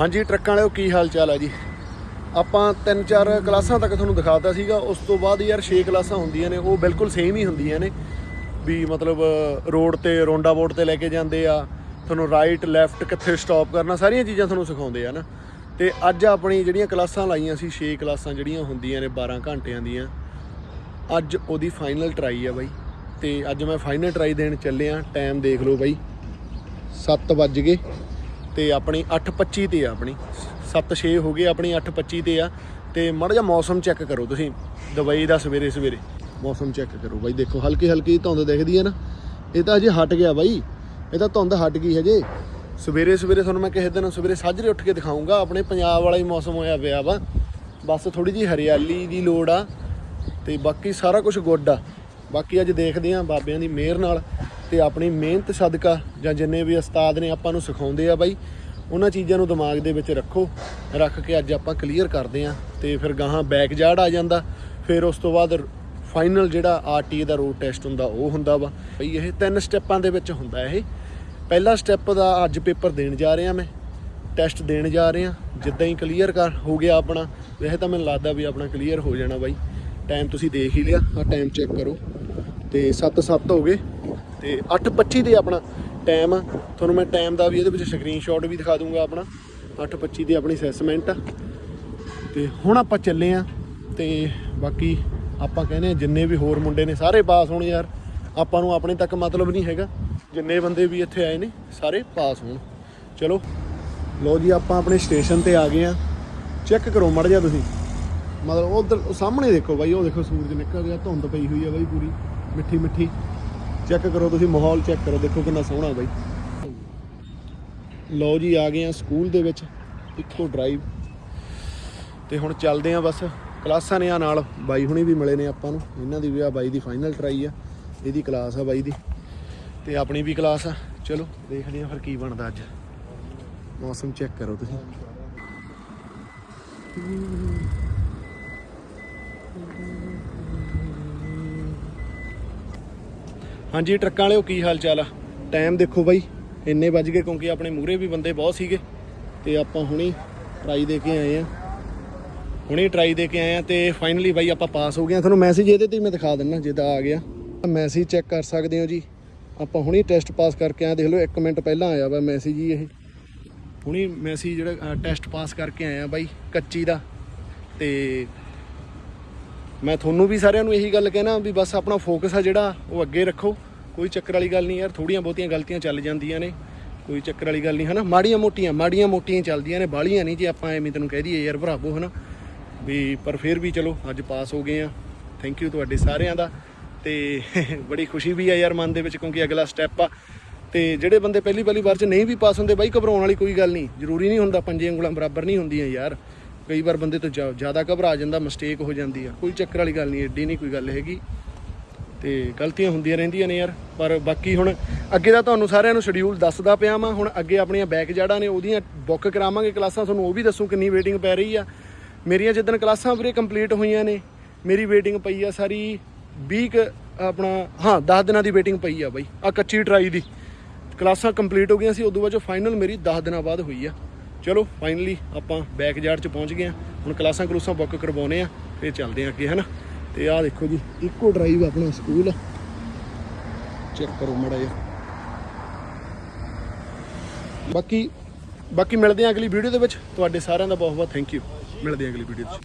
ਹਾਂਜੀ, ਟਰੱਕਾਂ ਵਾਲਿਓ, ਕੀ ਹਾਲ ਚਾਲ ਹੈ ਜੀ? ਆਪਾਂ ਤਿੰਨ ਚਾਰ ਕਲਾਸਾਂ ਤੱਕ ਤੁਹਾਨੂੰ ਦਿਖਾਤਾ ਸੀਗਾ, ਉਸ ਤੋਂ ਬਾਅਦ ਯਾਰ 6 ਕਲਾਸਾਂ ਹੁੰਦੀਆਂ ਨੇ, ਉਹ ਬਿਲਕੁਲ ਸੇਮ ਹੀ ਹੁੰਦੀਆਂ ਨੇ। ਵੀ ਮਤਲਬ, ਰੋਡ ਤੇ, ਰੋਂਡਾ ਬੋਰਡ ਤੇ ਲੈ ਕੇ ਜਾਂਦੇ ਆ, ਤੁਹਾਨੂੰ ਰਾਈਟ ਲੈਫਟ ਕਿੱਥੇ ਸਟਾਪ ਕਰਨਾ, ਸਾਰੀਆਂ ਚੀਜ਼ਾਂ ਤੁਹਾਨੂੰ ਸਿਖਾਉਂਦੇ ਆ ਨਾ। ਤੇ ਅੱਜ ਆਪਣੀ ਜਿਹੜੀਆਂ ਕਲਾਸਾਂ ਲਾਈਆਂ ਸੀ 6 ਕਲਾਸਾਂ ਜਿਹੜੀਆਂ ਹੁੰਦੀਆਂ ਨੇ 12 ਘੰਟਿਆਂ ਦੀਆਂ, ਅੱਜ ਉਹਦੀ ਫਾਈਨਲ ਟਰਾਈ ਆ ਬਾਈ। ਤੇ ਅੱਜ ਮੈਂ ਫਾਈਨਲ ਟਰਾਈ ਦੇਣ ਚੱਲਿਆ ਟਾਈਮ ਦੇਖ ਲਓ ਬਾਈ। 7 ਵੱਜ ਗਏ। ਤੇ ਆਪਣੀ 8:25 ਤੇ ਆ ਆਪਣੀ। 7:06 ਹੋ ਗਏ ਆਪਣੀ 8:25 ਤੇ ਆ। ਤੇ ਮਾੜਾ ਜਿਹਾ ਮੌਸਮ ਚੈੱਕ ਕਰੋ ਤੁਸੀਂ। ਦੁਬਈ ਦਾ ਸਵੇਰੇ ਸਵੇਰੇ। ਮੌਸਮ ਚੈੱਕ ਕਰੋ ਬਾਈ। ਦੇਖੋ ਹਲਕੀ ਹਲਕੀ ਧੁੰਦ ਦਿਖਦੀ ਹੈ ਨਾ। ਇਹ ਤਾਂ ਅਜੇ ਹਟ ਗਿਆ ਬਾਈ। ਇਹ ਤਾਂ ਧੁੰਦ ਹਟ ਗਈ ਹਜੇ। ਸਵੇਰੇ ਸਵੇਰੇ ਤੁਹਾਨੂੰ ਮੈਂ ਕਿਸੇ ਦਿਨ ਸਵੇਰੇ ਸਾਜਰੇ ਉੱਠ ਕੇ ਦਿਖਾਉਂਗਾ ਆਪਣੇ ਪੰਜਾਬ ਵਾਲਾ ਹੀ ਮੌਸਮ ਹੋਇਆ ਪਿਆ ਵਾ। ਬਸ ਥੋੜੀ ਜੀ ਹਰਿਆਲੀ ਦੀ ਲੋੜ ਆ। ਤੇ ਬਾਕੀ ਸਾਰਾ ਕੁਝ ਗੁੱਡ ਆ। ਬਾਕੀ ਅੱਜ ਦੇਖਦੇ ਆਂ ਬਾਬਿਆਂ ਦੀ ਮਿਹਰ ਨਾਲ। ਤੇ ਆਪਣੀ ਮਿਹਨਤ, ਸਦਕਾ ਜਾਂ ਜਿੰਨੇ ਵੀ ਉਸਤਾਦ ਨੇ ਆਪਾਂ ਨੂੰ ਸਿਖਾਉਂਦੇ ਆ ਬਾਈ, ਉਹਨਾਂ ਚੀਜ਼ਾਂ ਨੂੰ ਦਿਮਾਗ ਦੇ ਵਿੱਚ ਰੱਖੋ, ਰੱਖ ਕੇ ਅੱਜ ਆਪਾਂ ਕਲੀਅਰ ਕਰਦੇ ਆਂ ਤੇ ਫਿਰ ਗਾਹਾਂ ਬੈਕ ਜਾੜ ਆ ਜਾਂਦਾ, ਫਿਰ ਉਸ ਤੋਂ ਬਾਅਦ ਫਾਈਨਲ ਜਿਹੜਾ ਆਰਟੀ ਦਾ ਰੋਡ ਟੈਸਟ ਹੁੰਦਾ ਉਹ ਹੁੰਦਾ ਵਾ। ਬਈ ਇਹ ਤਿੰਨ ਸਟੈਪਾਂ ਦੇ ਵਿੱਚ ਹੁੰਦਾ ਇਹ। ਪਹਿਲਾ ਸਟੈਪ ਦਾ ਅੱਜ ਪੇਪਰ ਦੇਣ ਜਾ ਰਿਹਾ ਮੈਂ ਟੈਸਟ ਦੇਣ ਜਾ ਰਿਹਾ, ਜਿੱਦਾਂ ਹੀ ਕਲੀਅਰ ਕਰ, ਹੋ ਗਿਆ ਆਪਣਾ। ਵੈਸੇ ਤਾਂ ਮੈਨੂੰ ਲੱਗਦਾ ਵੀ ਆਪਣਾ ਕਲੀਅਰ ਹੋ ਜਾਣਾ ਬਾਈ। ਟਾਈਮ ਤੁਸੀਂ ਦੇਖ ਹੀ ਲਿਆ ਆ ਟਾਈਮ ਚੈੱਕ ਕਰੋ। ਤੇ 7-7 ਹੋ ਗਏ। ਤੇ 8:25 ਤੇ ਆਪਣਾ ਟਾਈਮ ਆ। ਤੁਹਾਨੂੰ ਮੈਂ ਟਾਈਮ ਦਾ ਵੀ ਇਹਦੇ ਵਿੱਚ ਸਕਰੀਨਸ਼ਾਟ ਵੀ ਦਿਖਾ ਦੂੰਗਾ ਆਪਣਾ। 8:25 ਦੀ ਆਪਣੀ ਅਸੈਸਮੈਂਟ ਆ। ਤੇ ਹੁਣ ਆਪਾਂ ਚੱਲੇ ਆ ਤੇ ਬਾਕੀ ਆਪਾਂ ਕਹਿੰਦੇ ਆ ਜਿੰਨੇ ਵੀ ਹੋਰ ਮੁੰਡੇ ਨੇ ਸਾਰੇ ਪਾਸ ਹੋਣ ਯਾਰ। ਆਪਾਂ ਨੂੰ ਆਪਣੇ ਤੱਕ ਮਤਲਬ ਨਹੀਂ ਹੈਗਾ। ਜਿੰਨੇ ਬੰਦੇ ਵੀ ਇੱਥੇ ਆਏ ਨੇ, ਸਾਰੇ ਪਾਸ ਹੋਣ। ਚਲੋ ਲੋ ਜੀ ਆਪਾਂ ਆਪਣੇ ਸਟੇਸ਼ਨ ਤੇ ਆ ਗਏ ਆ। ਚੈੱਕ ਕਰੋ ਮੜ ਜਾ ਤੁਸੀਂ। ਮਤਲਬ ਉਧਰ ਸਾਹਮਣੇ ਦੇਖੋ ਬਾਈ, ਉਹ ਦੇਖੋ ਸੂਰਜ ਨਿਕਲ ਗਿਆ ਧੁੰਦ ਪਈ ਹੋਈ ਆ ਬਾਈ ਪੂਰੀ, ਮਿੱਠੀ ਮਿੱਠੀ। ਚੈੱਕ ਕਰੋ, ਤੁਸੀਂ ਮਾਹੌਲ ਚੈੱਕ ਕਰੋ, ਦੇਖੋ ਕਿੰਨਾ ਸੋਹਣਾ ਬਾਈ। ਲਓ ਜੀ, ਆ ਗਏ ਆ ਸਕੂਲ ਦੇ ਵਿੱਚ, ਇੱਕੋ ਡਰਾਈਵ ਤੇ ਹੁਣ ਚੱਲਦੇ ਆ ਬਸ, ਕਲਾਸਾਂ ਨੇ ਆ ਨਾਲ, ਬਾਈ ਹੁਣੀ ਵੀ ਮਿਲੇ ਨੇ ਆਪਾਂ ਨੂੰ। ਇਹਨਾਂ ਦੀ ਵੀ ਆ ਬਾਈ ਦੀ ਫਾਈਨਲ ਟਰਾਈ ਆ, ਇਹਦੀ ਕਲਾਸ ਆ ਬਾਈ ਦੀ। ਤੇ ਆਪਣੀ ਵੀ ਕਲਾਸ ਆ। ਚਲੋ, ਦੇਖਦੇ ਆ ਫਿਰ ਕੀ ਬਣਦਾ ਅੱਜ। ਮੌਸਮ ਚੈੱਕ ਕਰੋ ਤੁਸੀਂ। ਹਾਂਜੀ, ਟਰੱਕਾਂ ਵਾਲਿਓ, ਕੀ ਹਾਲ ਚਾਲ ਆ? ਟਾਈਮ ਦੇਖੋ ਬਾਈ, ਇੰਨੇ ਵੱਜ ਗਏ ਕਿਉਂਕਿ ਆਪਣੇ ਮੂਹਰੇ ਵੀ ਬੰਦੇ ਬਹੁਤ ਸੀਗੇ। ਤੇ ਆਪਾਂ ਹੁਣੀ ਟਰਾਈ ਦੇ ਕੇ ਆਏ ਆ। ਹੁਣੀ ਟਰਾਈ ਦੇ ਕੇ ਆਏ ਆ ਤੇ ਫਾਈਨਲੀ ਬਾਈ ਆਪਾਂ ਪਾਸ ਹੋ ਗਏ ਆ। ਤੁਹਾਨੂੰ ਮੈਸੇਜ ਇਹਦੇ ਤੇ ਹੀ ਮੈਂ ਦਿਖਾ ਦਿੰਦਾ ਜਿੱਦਾਂ ਆ ਗਿਆ। ਮੈਸੇਜ ਚੈੱਕ ਕਰ ਸਕਦੇ ਹੋ ਜੀ। ਆਪਾਂ ਹੁਣੀ ਟੈਸਟ ਪਾਸ ਕਰਕੇ ਆਏ ਦੇਖ ਲਓ 1 ਮਿੰਟ ਪਹਿਲਾਂ ਆਇਆ ਵਾ ਮੈਸੇਜ ਹੀ ਇਹ। ਹੁਣੀ ਮੈਸੇਜ ਜਿਹੜਾ ਟੈਸਟ ਪਾਸ ਕਰਕੇ ਆਏ ਆ ਬਾਈ, ਕੱਚੀ ਦਾ। ਤੇ ਮੈਂ ਤੁਹਾਨੂੰ ਵੀ ਸਾਰਿਆਂ ਨੂੰ ਇਹੀ ਗੱਲ ਕਹਿਣਾ ਵੀ ਬਸ ਆਪਣਾ ਫੋਕਸ ਆ ਜਿਹੜਾ, ਉਹ ਅੱਗੇ ਰੱਖੋ। ਕੋਈ ਚੱਕਰ ਵਾਲੀ ਗੱਲ ਨਹੀਂ ਯਾਰ ਥੋੜੀਆਂ ਬਹੁਤੀਆਂ ਗਲਤੀਆਂ ਚੱਲ ਜਾਂਦੀਆਂ ਨੇ। ਕੋਈ ਚੱਕਰ ਵਾਲੀ ਗੱਲ ਨਹੀਂ, ਹਨਾ? ਮਾੜੀਆਂ ਮੋਟੀਆਂ ਮਾੜੀਆਂ ਮੋਟੀਆਂ ਚੱਲਦੀਆਂ ਨੇ ਬਾਲੀਆਂ ਨਹੀਂ ਜੇ ਆਪਾਂ ਐਵੇਂ ਤੈਨੂੰ ਕਹਿ ਦਈਏ ਯਾਰ ਭਰਾਵੋ, ਹਨਾ? ਵੀ ਪਰ ਫਿਰ ਵੀ ਚਲੋ, ਅੱਜ ਪਾਸ ਹੋ ਗਏ ਆ। ਥੈਂਕ ਯੂ ਤੁਹਾਡੇ ਸਾਰਿਆਂ ਦਾ। ਤੇ ਬੜੀ ਖੁਸ਼ੀ ਵੀ ਆ ਯਾਰ ਮਨ ਦੇ ਵਿੱਚ ਕਿਉਂਕਿ ਅਗਲਾ ਸਟੈਪ ਆ। ਤੇ ਜਿਹੜੇ ਬੰਦੇ ਪਹਿਲੀ ਪਹਿਲੀ ਵਾਰ ਚ ਨਹੀਂ ਵੀ ਪਾਸ ਹੁੰਦੇ, ਬਾਈ, ਘਬਰਾਉਣ ਵਾਲੀ ਕੋਈ ਗੱਲ ਨਹੀਂ। ਜ਼ਰੂਰੀ ਨਹੀਂ ਹੁੰਦਾ ਪੰਜੇ ਉਂਗਲਾਂ ਬਰਾਬਰ ਨਹੀਂ ਹੁੰਦੀਆਂ ਯਾਰ। ਕਈ ਵਾਰ ਬੰਦੇ ਤੋਂ ਜ਼ਿਆ- ਜ਼ਿਆਦਾ ਘਬਰਾ ਜਾਂਦਾ ਮਿਸਟੇਕ ਹੋ ਜਾਂਦੀ ਆ। ਕੋਈ ਚੱਕਰ ਵਾਲੀ ਗੱਲ ਨਹੀਂ, ਏਡੀ ਨਹੀਂ ਕੋਈ ਗੱਲ ਹੈਗੀ। ਤੇ ਗਲਤੀਆਂ ਹੁੰਦੀਆਂ ਰਹਿੰਦੀਆਂ ਨੇ ਯਾਰ, ਪਰ ਬਾਕੀ ਹੁਣ ਅੱਗੇ ਦਾ ਤੁਹਾਨੂੰ ਸਾਰਿਆਂ ਨੂੰ ਸ਼ਡਿਊਲ ਦੱਸਦਾ ਪਿਆ ਮੈਂ ਹੁਣ ਅੱਗੇ ਆਪਣੀਆਂ ਬੈਕ ਜਾੜਾਂ ਨੇ, ਉਹਦੀਆਂ ਬੁੱਕ ਕਰਾਵਾਂਗੇ ਕਲਾਸਾਂ, ਤੁਹਾਨੂੰ ਉਹ ਵੀ ਦੱਸੂ ਕਿੰਨੀ ਵੇਟਿੰਗ ਪੈ ਰਹੀ ਆ। ਮੇਰੀਆਂ ਜਿੱਦਣ ਕਲਾਸਾਂ ਵੀਰੇ ਕੰਪਲੀਟ ਹੋਈਆਂ ਨੇ, ਮੇਰੀ ਵੇਟਿੰਗ ਪਈ ਆ ਸਾਰੀ 20 ਆਪਣਾ, ਹਾਂ 10 ਦਿਨਾਂ ਦੀ ਵੇਟਿੰਗ ਪਈ ਆ ਬਾਈ ਆ ਕੱਚੀ ਟਰਾਈ ਦੀ। ਕਲਾਸਾਂ ਕੰਪਲੀਟ ਹੋ ਗਈਆਂ ਸੀ, ਉਦੋਂ ਬਾਅਦ ਜੋ ਫਾਈਨਲ ਮੇਰੀ 10 ਦਿਨਾਂ ਬਾਅਦ ਹੋਈ ਆ। ਚਲੋ ਫਾਈਨਲੀ ਆਪਾਂ ਬੈਕ ਯਾਰਡ 'ਚ ਪਹੁੰਚ ਗਏ ਆ ਹੁਣ ਕਲਾਸਾਂ ਕਲੂਸਾਂ ਬੁੱਕ ਕਰਵਾਉਨੇ ਆ, ਫਿਰ ਚੱਲਦੇ ਆ ਅੱਗੇ, ਹਨਾ? ਤੇ ਆਹ ਦੇਖੋ ਜੀ, ਇੱਕੋ ਡਰਾਈਵ ਆਪਣਾ ਸਕੂਲ ਚੈੱਕ ਕਰੋ ਮੜਾ ਜਿਹਾ। ਬਾਕੀ ਬਾਕੀ ਮਿਲਦੇ ਆ ਅਗਲੀ ਵੀਡੀਓ ਦੇ ਵਿੱਚ। ਤੁਹਾਡੇ ਸਾਰਿਆਂ ਦਾ ਬਹੁਤ ਬਹੁਤ ਥੈਂਕ ਯੂ ਮਿਲਦੇ ਆ ਅਗਲੀ ਵੀਡੀਓ 'ਚ